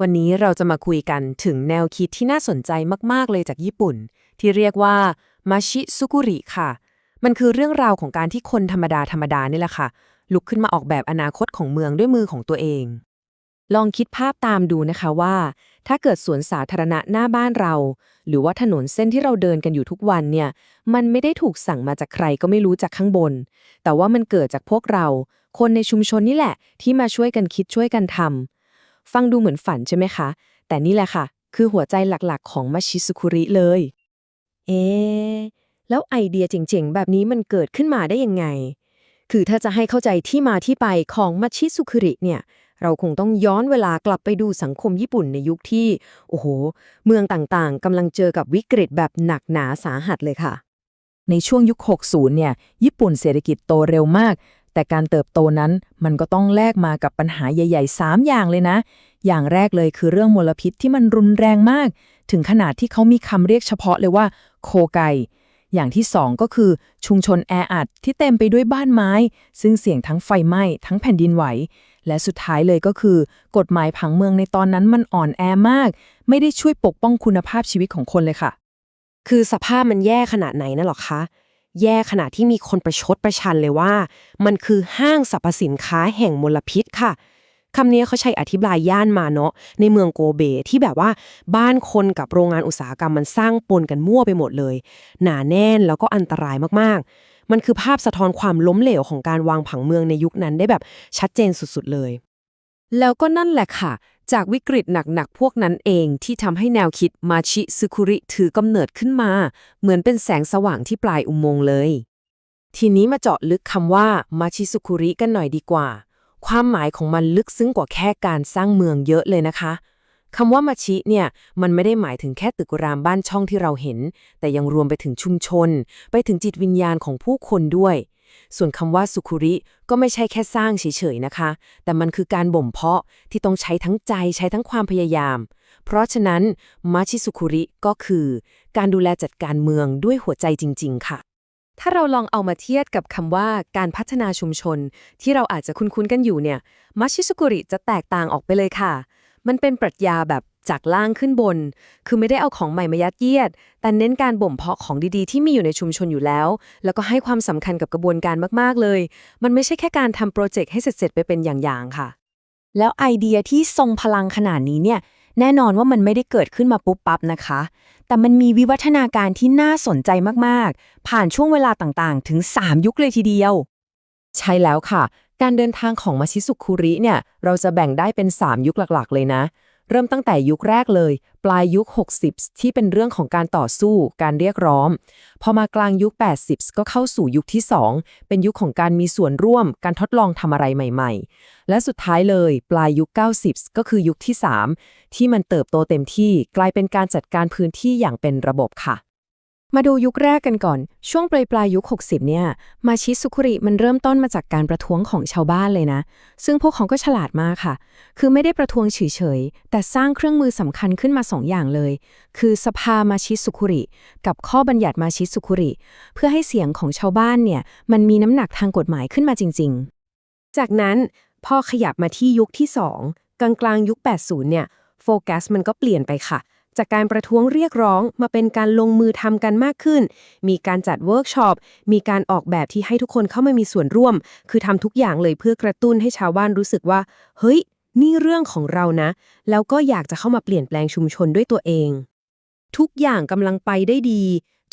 วันนี้เราจะมาคุยกันถึงแนวคิดที่น่าสนใจมากๆเลยจากญี่ปุ่น ที่เรียกว่ามาชิซุกุริค่ะ มันคือเรื่องราวของการที่คนธรรมดาธรรมดานี่แหละค่ะ ลุกขึ้นมาออกแบบอนาคตของเมืองด้วยมือของตัวเอง ลองคิดภาพตามดูนะคะว่า ถ้าเกิดสวนสาธารณะหน้าบ้านเรา หรือว่าถนนเส้นที่เราเดินกันอยู่ทุกวันเนี่ย มันไม่ได้ถูกสั่งมาจากใครก็ไม่รู้จากข้างบน แต่ว่ามันเกิดจากพวกเรา คนในชุมชนนี่แหละ ที่มาช่วยกันคิดช่วยกันทำ ฟังดูเหมือนฝันใช่ไหมคะ แต่นี่แหละค่ะ คือหัวใจหลักๆ ของมาชิสุคุริเลย เอ๊ะแล้วไอเดียเจ๋งๆ แบบนี้มันเกิดขึ้นมาได้ยังไง คือถ้าจะให้เข้าใจที่มาที่ไปของมัชิสุคุริเนี่ย เราคงต้องย้อนเวลากลับไปดูสังคมญี่ปุ่นในยุคที่ โอ้โห เมืองต่างๆกำลังเจอกับวิกฤตแบบหนักหนาสาหัสเลยค่ะในช่วงยุค 60 เนี่ย ญี่ปุ่นเศรษฐกิจโตเร็วมาก แต่การเติบโตนั้นมันก็ต้องแลกมากับปัญหาใหญ่ๆ 3 อย่างเลยนะ อย่างแรกเลยคือเรื่องมลพิษที่มันรุนแรงมาก ถึงขนาดที่เขามีคำเรียกเฉพาะเลยว่า โคไก อย่างที่สองก็คือชุมชนแออัดที่เต็มไปด้วยบ้านไม้ ซึ่งเสี่ยงทั้งไฟไหม้ ทั้งแผ่นดินไหว และสุดท้ายเลยก็คือ กฎหมายผังเมืองในตอนนั้นมันอ่อนแอมาก ไม่ได้ช่วยปกป้องคุณภาพชีวิตของคนเลยค่ะ คือสภาพมันแย่ขนาดไหนนะหรอคะ แย่ขนาดที่มีคนประชดประชันเลยว่า มันคือห้างสรรพสินค้าแห่งมลพิษค่ะคำนี้เขาใช้อธิบายย่านมาเนาะในเมืองโกเบที่แบบว่าบ้านคนกับโรงงานอุตสาหกรรมมันสร้างปนกันมั่วไปหมดเลย หนาแน่นแล้วก็อันตรายมากๆ มันคือภาพสะท้อนความล้มเหลวของการวางผังเมืองในยุคนั้นได้แบบชัดเจนสุดๆเลย แล้วก็นั่นแหละค่ะ จากวิกฤตหนักๆ พวกนั้นเองที่ทำให้แนวคิดมาชิซึคุริถือกำเนิดขึ้นมา เหมือนเป็นแสงสว่างที่ปลายอุโมงค์เลย ทีนี้มาเจาะลึกคำว่ามาชิซุคุริกันหน่อยดีกว่า ความหมายของมันลึกซึ้งกว่าแค่การสร้างเมืองเยอะเลยนะคะคำว่ามาชิเนี่ยมันไม่ได้หมายถึงแค่ตึกรามบ้านช่องที่เราเห็น แต่ยังรวมไปถึงชุมชน ไปถึงจิตวิญญาณของผู้คนด้วย ส่วนคำว่าสุคุริก็ไม่ใช่แค่สร้างเฉยๆนะคะ แต่มันคือการบ่มเพาะที่ต้องใช้ทั้งใจใช้ทั้งความพยายาม เพราะฉะนั้นมาชิสุคุริก็คือ การดูแลจัดการเมืองด้วยหัวใจจริง ๆ ค่ะ ถ้าเราลองเอามาเทียบกับคำว่าการพัฒนาชุมชน ที่เราอาจจะคุ้นๆกันอยู่เนี่ยมาชิสุกุริจะแตกต่างออกไปเลยค่ะ มันเป็นปรัชญาแบบ จากล่างขึ้นบน คือไม่ได้เอาของใหม่มายัดเยียด แต่เน้นการบ่มเพาะของดีๆ ที่มีอยู่ในชุมชนอยู่แล้ว แล้วก็ให้ความสำคัญกับกระบวนการมากๆเลย มันไม่ใช่แค่การทำโปรเจกต์ให้เสร็จๆไปเป็นอย่างๆค่ะ แล้วไอเดียที่ทรงพลังขนาดนี้เนี่ยแน่นอนว่ามันไม่ได้เกิดขึ้นมาปุ๊บปั๊บนะคะ แต่มันมีวิวัฒนาการที่น่าสนใจมากๆ ผ่านช่วงเวลาต่างๆ ถึง 3 ยุคเลยทีเดียว ใช่แล้วค่ะ การเดินทางของมาชิสุคุริเนี่ย เราจะแบ่งได้เป็น 3 ยุคหลักๆ เลยนะ เริ่มตั้งแต่ยุคแรกเลย ปลายยุค 60 ที่เป็นเรื่องของการต่อสู้ การเรียกร้อง พอมากลางยุค 80 ก็เข้าสู่ยุคที่ 2 เป็นยุคของการมีส่วนร่วม การทดลองทำอะไรใหม่ ๆ และสุดท้ายเลย ปลายยุค 90 ก็คือยุคที่ 3 ที่มันเติบโตเต็มที่กลายเป็นการจัดการพื้นที่อย่างเป็นระบบค่ะ มาดูยุคแรกกันก่อน ช่วงปลายปลายยุค 60 เนี่ย มาชิสุคุริมันเริ่มต้นมาจากการประท้วงของชาวบ้านเลยนะ ซึ่งพวกเขาก็ฉลาดมากค่ะ คือไม่ได้ประท้วงเฉยๆ แต่สร้างเครื่องมือสำคัญขึ้นมา 2 อย่างเลย คือสภามาชิสุคุริ กับข้อบัญญัติมาชิสุคุริ เพื่อให้เสียงของชาวบ้านเนี่ย มันมีน้ำหนักทางกฎหมายขึ้นมาจริง ๆ จากนั้นพอขยับมาที่ยุคที่ 2 กลางกลางๆยุค 80 เนี่ย โฟกัสมันก็เปลี่ยนไปค่ะ จากการประท้วงเรียกร้องมาเป็นการลงมือทำกันมากขึ้น มีการจัดเวิร์กช็อป มีการออกแบบที่ให้ทุกคนเข้ามามีส่วนร่วม คือทำทุกอย่างเลยเพื่อกระตุ้นให้ชาวบ้านรู้สึกว่า เฮ้ย นี่เรื่องของเรานะ แล้วก็อยากจะเข้ามาเปลี่ยนแปลงชุมชนด้วยตัวเอง ทุกอย่างกำลังไปได้ดี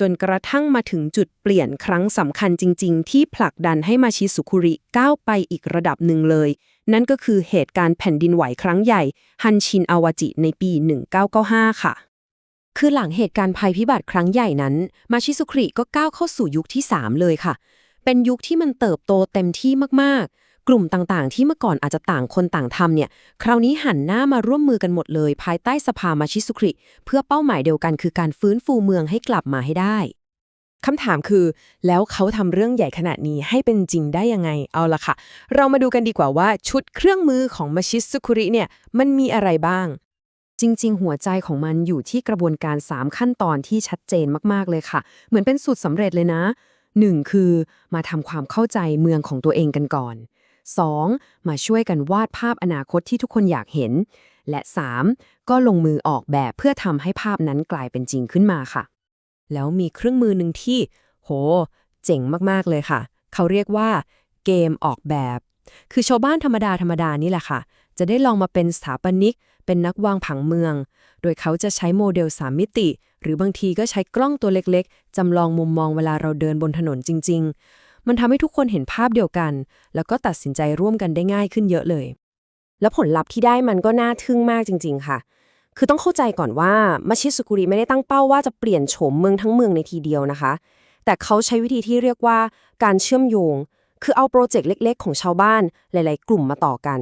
จนกระทั่งมาถึงจุดเปลี่ยนครั้งสำคัญจริง ๆ ที่ผลักดันให้มาชิสุคุริก้าวไปอีกระดับหนึ่งเลย นั่นก็คือเหตุการณ์แผ่นดินไหวครั้งใหญ่ฮันชินอาวาจิในปี 1995 ค่ะ คือหลังเหตุการณ์ภัยพิบัติครั้งใหญ่นั้น มาชิสุคุริก็ก้าวเข้าสู่ยุคที่ 3 เลยค่ะ เป็นยุคที่มันเติบโตเต็มที่มากๆ กลุ่มต่างๆ ที่เมื่อก่อนอาจจะต่างคนต่างทำเนี่ย คราวนี้หันหน้ามาร่วมมือกันหมดเลย ภายใต้สภามาชิสุคริ เพื่อเป้าหมายเดียวกันคือการฟื้นฟูเมืองให้กลับมาให้ได้คำถามคือ แล้วเขาทำเรื่องใหญ่ขนาดนี้ให้เป็นจริงได้ยังไงเอาละค่ะ เรามาดูกันดีกว่าว่าชุดเครื่องมือของมาชิสุคุริเนี่ยมันมีอะไรบ้าง จริง ๆ หัวใจของมันอยู่ที่กระบวนการ 3 ขั้นตอนที่ชัดเจนมาก ๆ เลยค่ะ เหมือนเป็นสูตรสำเร็จเลยนะ 1. คือมาทำความเข้าใจเมืองของตัวเองกันก่อน 2. มาช่วยกันวาดภาพอนาคตที่ทุกคนอยากเห็น และ 3. ก็ลงมือออกแบบเพื่อทำให้ภาพนั้นกลายเป็นจริงขึ้นมาค่ะ แล้วมีเครื่องมือหนึ่งที่ โห เจ๋งมากๆเลยค่ะ เขาเรียกว่า เกมออกแบบ คือชาวบ้านธรรมดาธรรมดานี่แหละค่ะ จะได้ลองมาเป็นสถาปนิก เป็นนักวางผังเมือง โดยเขาจะใช้โมเดล3มิติ หรือบางทีก็ใช้กล้องตัวเล็กๆจำลองมุมมองเวลาเราเดินบนถนนจริง ๆ มันทำให้ทุกคนเห็นภาพเดียวกัน แล้วก็ตัดสินใจร่วมกันได้ง่ายขึ้นเยอะเลย แล้วผลลัพธ์ที่ได้มันก็น่าทึ่งมากจริง ๆ ค่ะ คือต้องเข้าใจก่อนว่ามาชิสุกุริไม่ได้ตั้งเป้าว่าจะเปลี่ยนโฉมเมืองทั้งเมืองในทีเดียวนะคะ แต่เขาใช้วิธีที่เรียกว่าการเชื่อมโยง คือเอาโปรเจกต์เล็ก ๆ ของชาวบ้านหลาย ๆ กลุ่มมาต่อกัน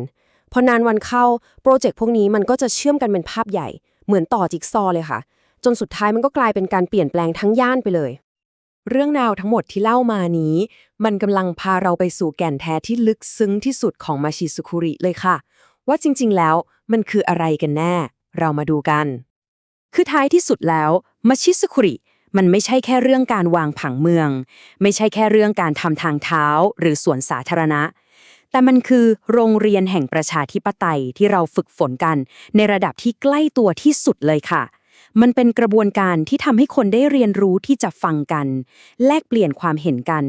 พอนานวันเข้าโปรเจกต์พวกนี้มันก็จะเชื่อมกันเป็นภาพใหญ่ เหมือนต่อจิ๊กซอเลยค่ะ จนสุดท้ายมันก็กลายเป็นการเปลี่ยนแปลงทั้งย่านไปเลย เรื่องราวทั้งหมดที่เล่ามานี้ มันกำลังพาเราไปสู่แก่นแท้ที่ลึกซึ้งที่สุดของมาชิสุคุริเลยค่ะ ว่าจริง ๆ แล้วมันคืออะไรกันแน่ เรามาดูกัน คือท้ายที่สุดแล้วมาชิสุคุริมันไม่ใช่แค่เรื่องการวางผังเมือง ไม่ใช่แค่เรื่องการทำทางเท้า หรือสวนสาธารณะ แต่มันคือโรงเรียนแห่งประชาธิปไตยที่เราฝึกฝนกัน ในระดับที่ใกล้ตัวที่สุดเลยค่ะ มันเป็นกระบวนการที่ทำให้คนได้เรียนรู้ที่จะฟังกัน แลกเปลี่ยนความเห็นกัน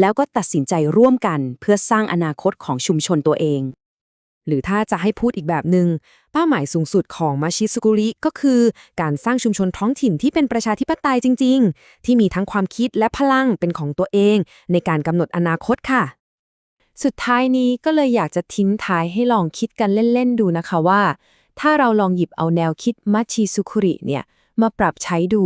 แล้วก็ตัดสินใจร่วมกัน เพื่อสร้างอนาคตของชุมชนตัวเอง หรือถ้าจะให้พูดอีกแบบหนึง่งเป้าหมายสูงสุดของมาชิสุกุริก็คือ การสร้างชุมชนท้องถิ่นที่เป็นประชาธิปไตยจริง ๆ ที่มีทั้งความคิดและพลังเป็นของตัวเอง ในการกำหนดอนาคตค่ะสุดท้ายนี้ก็เลยอยากจะทิ้งท้ายให้ลองคิดกันเล่น ๆ ดูนะคะว่า ถ้าเราลองหยิบเอาแนวคิดมัชชิสุคุริเนี่ยมาปรับใช้ดู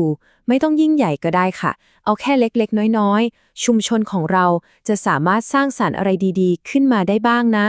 ไม่ต้องยิ่งใหญ่ก็ได้ค่ะ เอาแค่เล็กๆ น้อยๆ ชุมชนของเราจะสามารถสร้างสารรค์อะไรดีๆ ขึ้นมาได้บ้างนะ